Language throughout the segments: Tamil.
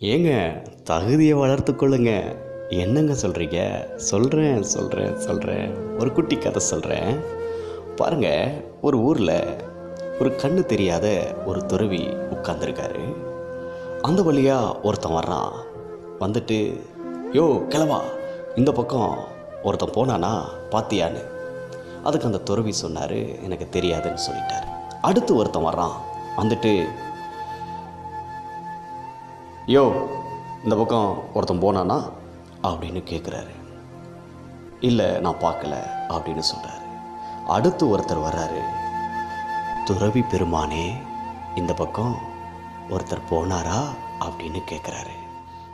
ஏங்க தகுதியை வளர்த்து கொள்ளுங்க. என்னங்க சொல்கிறீங்க சொல்கிறேன் சொல்கிறேன் சொல்கிறேன் ஒரு குட்டி கதை சொல்கிறேன் பாருங்கள் ஒரு ஊரில் ஒரு கண்ணு தெரியாத ஒரு துறவி உட்காந்துருக்காரு அந்த வழியாக ஒருத்தன் வர்றான். வந்துட்டு யோ கிளவா இந்த பக்கம் ஒருத்தன் போனானா பாத்தியான்னு? அதுக்கு அந்த துறவி சொன்னார் எனக்கு தெரியாதுன்னு சொல்லிட்டார். அடுத்து ஒருத்தன் வர்றான். வந்துட்டு யோ இந்த பக்கம் ஒருத்தன் போனானா? அப்படின்னு கேட்குறாரு இல்லை நான் பார்க்கல அப்படின்னு சொல்கிறாரு அடுத்து ஒருத்தர் வர்றாரு. துறவி பெருமானே இந்த பக்கம் ஒருத்தர் போனாரா? அப்படின்னு கேட்குறாரு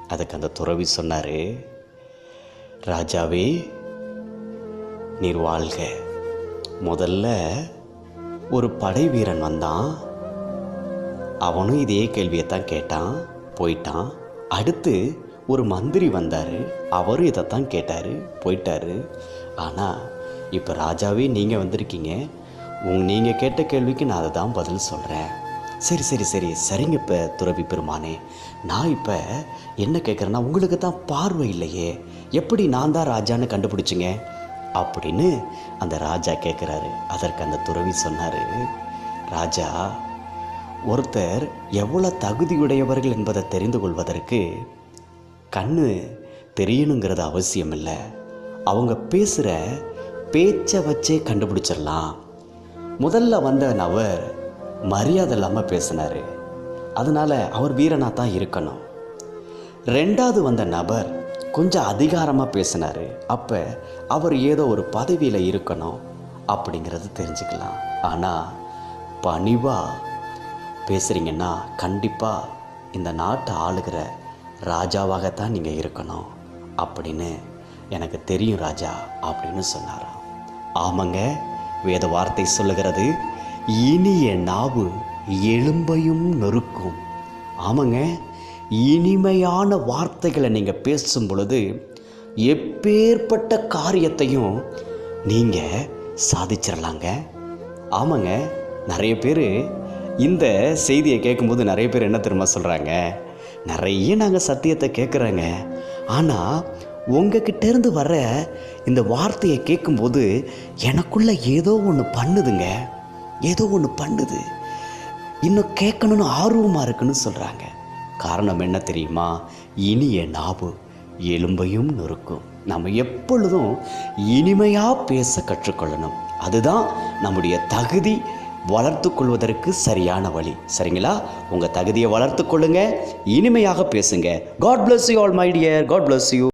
அதுக்கு அந்த துறவி சொன்னார் ராஜாவே நீர் வாழ்க. முதல்ல ஒரு படை வீரன் வந்தான். அவனும் இதே கேள்வியை தான் கேட்டான். போயிட்டான். அடுத்து ஒரு மந்திரி வந்தார். அவரும் இதைத்தான் கேட்டார். போயிட்டாரு. ஆனால் இப்போ ராஜாவே நீங்கள் வந்திருக்கீங்க. உங் நீங்கள் கேட்ட கேள்விக்கு நான் அதை தான் பதில் சொல்கிறேன் சரி சரி சரி. சரிங்க இப்போ துறவி பெருமானே. நான் இப்போ என்ன கேட்குறேன்னா உங்களுக்கு தான் பார்வை இல்லையே. எப்படி நான் தான் ராஜான்னு கண்டுபிடிச்சிங்க? அப்படின்னு அந்த ராஜா கேட்குறாரு அதற்கு அந்த துறவி சொன்னார். ராஜா ஒருத்தர் எவ்வளோ தகுதியுடையவர்கள் என்பதை தெரிந்து கொள்வதற்கு கண்ணு தெரியணுங்கிறது அவசியம் இல்லை அவங்க பேசுகிற பேச்சை வச்சே கண்டுபிடிச்சிடலாம். முதல்ல வந்த நபர் மரியாதை இல்லாமல் பேசினார். அதனால் அவர் வீரனாக தான் இருக்கணும். ரெண்டாவது வந்த நபர் கொஞ்சம் அதிகாரமாக பேசினார். அப்போ அவர் ஏதோ ஒரு பதவியில் இருக்கணும் அப்படிங்கிறது தெரிஞ்சுக்கலாம். ஆனால் பணிவாக பேசுகிறீங்கன்னா கண்டிப்பாக இந்த நாட்டை ஆளுகிற ராஜாவாகத்தான் நீங்கள் இருக்கணும் அப்படின்னு எனக்கு தெரியும் ராஜா அப்படின்னு சொன்னாராம். ஆமாங்க வேத வார்த்தை சொல்லுகிறது இனிய நாவு எலும்பையும் நொறுக்கும். ஆமாங்க இனிமையான வார்த்தைகளை நீங்கள் பேசும் பொழுது எப்பேற்பட்ட காரியத்தையும் நீங்கள் சாதிச்சிடலாங்க ஆமாங்க நிறைய பேர் இந்த செய்தியை கேட்கும்போது நிறைய பேர் என்ன தெரியுமா சொல்கிறாங்க நிறைய நாங்கள் சத்தியத்தை கேட்குறோங்க. ஆனால் உங்ககிட்டேருந்து வர இந்த வார்த்தையை கேட்கும்போது எனக்குள்ள ஏதோ ஒன்று பண்ணுதுங்க. ஏதோ ஒன்று பண்ணுது. இன்னும் கேட்கணும்னு ஆர்வமாக இருக்குன்னு சொல்கிறாங்க காரணம் என்ன தெரியுமா? இனிய நாவு எலும்பையும் நொறுக்கும். நம்ம எப்பொழுதும் இனிமையாக பேச கற்றுக்கொள்ளணும். அதுதான் நம்முடைய தகுதி. வளர்த்து கொள்வதற்கு சரியான வழி. சரிங்களா? உங்கள் தகுதியை வளர்த்து கொள்ளுங்க இனிமையாக பேசுங்க. God bless you all my dear God bless you